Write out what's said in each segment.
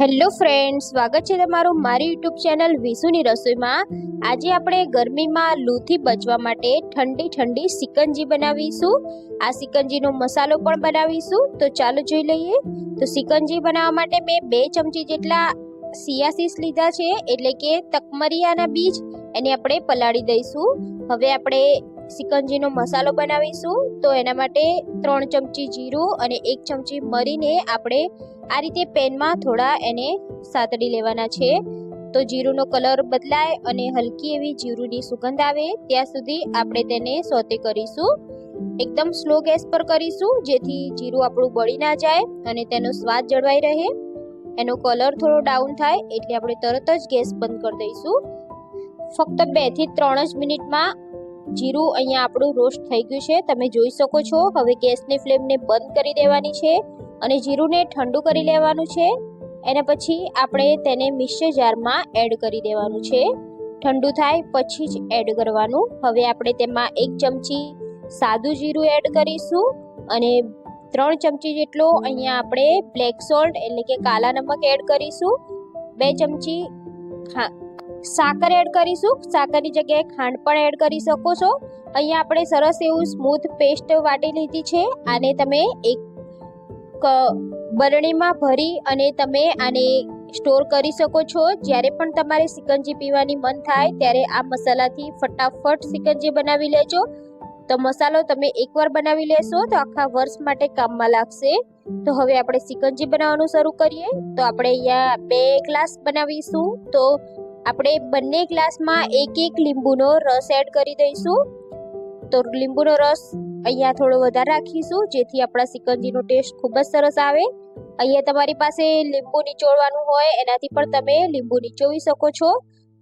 Hello friend સ્વાગત છે તમારું મારી યુટ્યુબ ચેનલ વિસુની રસોઈમાં. આજે આપણે ગરમીમાં લૂથી બચવા માટે ઠંડી ઠંડી સિકંજી બનાવીશું. આ સિકંજીનો મસાલો પણ બનાવીશું. તો ચાલો જોઈ લઈએ. તો સિકંજી બનાવવા માટે મેં બે ચમચી જેટલા સિયાસીસ લીધા છે. એટલે કે તકમરિયાના બીજ, એને આપણે પલાળી દઈશું. હવે આપણે સિકંજીનો મસાલો બનાવીશું. તો એના માટે ત્રણ ચમચી જીરું અને એક ચમચી મરીને આપણે આ રીતે પેનમાં થોડા એને સાતડી લેવાના છે. તો જીરુંનો કલર બદલાય અને હલકી એવી જીરુંની સુગંધ આવે. ત્યાં સુધી આપણે તેને સોતે કરીશું. એકદમ સ્લો ગેસ પર કરીશું, જેથી જીરું આપણું બળી ના જાય અને તેનો સ્વાદ જળવાઈ રહે. એનો કલર થોડો ડાઉન થાય એટલે આપણે તરત જ ગેસ બંધ કરી દઈશું. ફક્ત બેથી ત્રણ જ મિનિટમાં જીરું અહીંયા આપણું રોસ્ટ થઈ ગયું છે. તમે જોઈ શકો છો, હવે ગેસની ફ્લેમને બંધ કરી દેવાની છે અને જીરુંને ઠંડુ કરી લેવાનું છે. એના પછી આપણે તેને મિક્સર જારમાં એડ કરી દેવાનું છે. ઠંડુ થાય પછી જ એડ કરવાનું. હવે આપણે તેમાં એક ચમચી સાદું જીરું એડ કરીશું અને ત્રણ ચમચી જેટલો અહીંયા આપણે બ્લેક સોલ્ટ એટલે કે કાલા નમક એડ કરીશું. બે ચમચી ખા સાકર એડ કરીશું. સાકરની જગ્યાએ ખાંડ પણ એડ કરી શકો છો. અહીંયા આપણે સરસ એવું સ્મૂથ પેસ્ટ વાટી લીધી છે. આને તમે એક બરણીમાં ભરી અને તમે આને સ્ટોર કરી શકો છો. જ્યારે પણ તમારે સિકંજી પીવાની મન થાય, ત્યારે આ મસાલાથી ફટાફટ સિકંજી બનાવી લેજો. તો મસાલો તમે એકવાર બનાવી લેશો, તો આખા વર્ષ માટે કામમાં લાગશે. તો હવે આપણે સિકંજી બનાવવાનું શરૂ કરીએ. તો આપણે અહીંયા બે ગ્લાસ બનાવીશું. તો આપણે બંને ગ્લાસમાં એક એક લીંબુનો રસ એડ કરી દઈશું. તો લીંબુનો રસ અહીંયા થોડો વધારે રાખીશું, જેથી આપણા સિકંજીનો ટેસ્ટ ખૂબ જ સરસ આવે. અહીંયા તમારી પાસે લીંબુ નીચોડવાનું હોય, એનાથી પણ તમે લીંબુ નીચોવી શકો છો.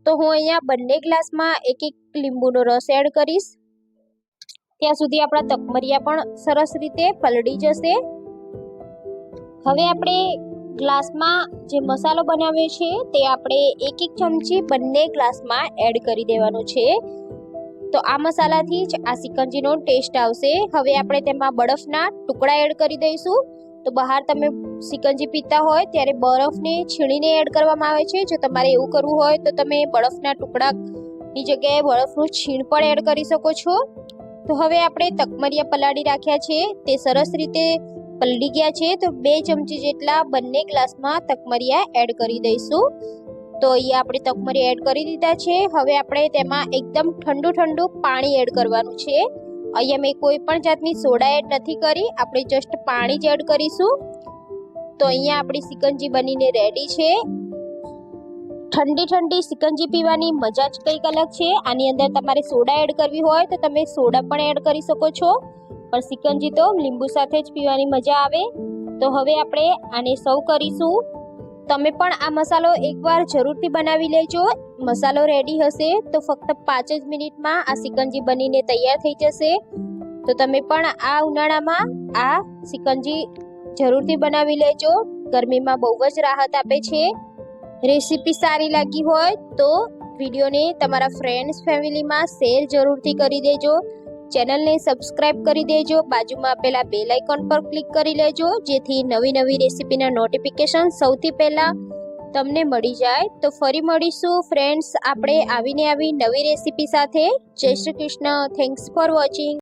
તો હું અહીંયા બંને ગ્લાસમાં એક એક લીંબુનો રસ એડ કરીશ. ત્યાં સુધી આપણા તકમરિયા પણ સરસ રીતે પલળી જશે. હવે આપણે ગ્લાસમાં જે મસાલો બનાવ્યો છે, તે આપણે એક એક ચમચી બંને ગ્લાસમાં એડ કરી દેવાનો છે. તો આ મસાલાથી જ આ સિકંજીનો ટેસ્ટ આવશે. હવે આપણે તેમાં બરફના ટુકડા એડ કરી દઈશું. તો બહાર તમે સિકંજી પીતા હોય, ત્યારે બરફને છીણીને એડ કરવામાં આવે છે. જો તમારે એવું કરવું હોય, તો તમે બરફના ટુકડાની જગ્યાએ બરફનું છીણ પણ એડ કરી શકો છો. તો હવે આપણે તકમરિયા પલાળી રાખ્યા છે. તે સરસ રીતે પલળી ગયા છે, તો બે ચમચી જેટલા બંને ગ્લાસમાં તકમરિયા એડ કરી દઈશું. તો અહીંયા આપણે તકમરી એડ કરી દીધા છે. હવે આપણે તેમાં એકદમ ઠંડુ ઠંડુ પાણી એડ કરવાનું છે. અહીંયા મેં કોઈ પણ જાતની સોડા એડ નથી કરી. આપણે જસ્ટ પાણી જ એડ કરીશું. તો અહીંયા આપણી સિકંજી બનીને રેડી છે. ઠંડી ઠંડી સિકંજી પીવાની મજા જ કંઈક અલગ છે. આની અંદર તમારે સોડા એડ કરવી હોય તો તમે સોડા પણ એડ કરી શકો છો. પણ સિકંજી તો લીંબુ સાથે જ પીવાની મજા આવે. તો હવે આપણે આને સર્વ કરીશું. તમે પણ આ મસાલો એકવાર જરૂરથી બનાવી લેજો. મસાલો રેડી હશે તો ફક્ત પાંચ જ મિનિટમાં આ સિકંજી બનીને તૈયાર થઈ જશે. તો તમે પણ આ ઉનાળામાં આ સિકંજી જરૂરથી બનાવી લેજો. ગરમીમાં બહુ જ રાહત આપે છે. રેસીપી સારી લાગી હોય તો વિડીયોને તમારા ફ્રેન્ડ્સ ફેમિલીમાં શેર જરૂરથી કરી દેજો. ચેનલને સબસ્ક્રાઇબ કરી દેજો. બાજુમાં આપેલા બે લાઇકોન પર ક્લિક કરી લેજો. જેથી નવી નવી રેસીપીના નોટિફિકેશન સૌથી પહેલાં તમને મળી જાય. તો ફરી મળીશું. ફ્રેન્ડ્સ, આપણે આવીને આવી નવી રેસીપી સાથે. જય Shri Krishna. Thanks for watching.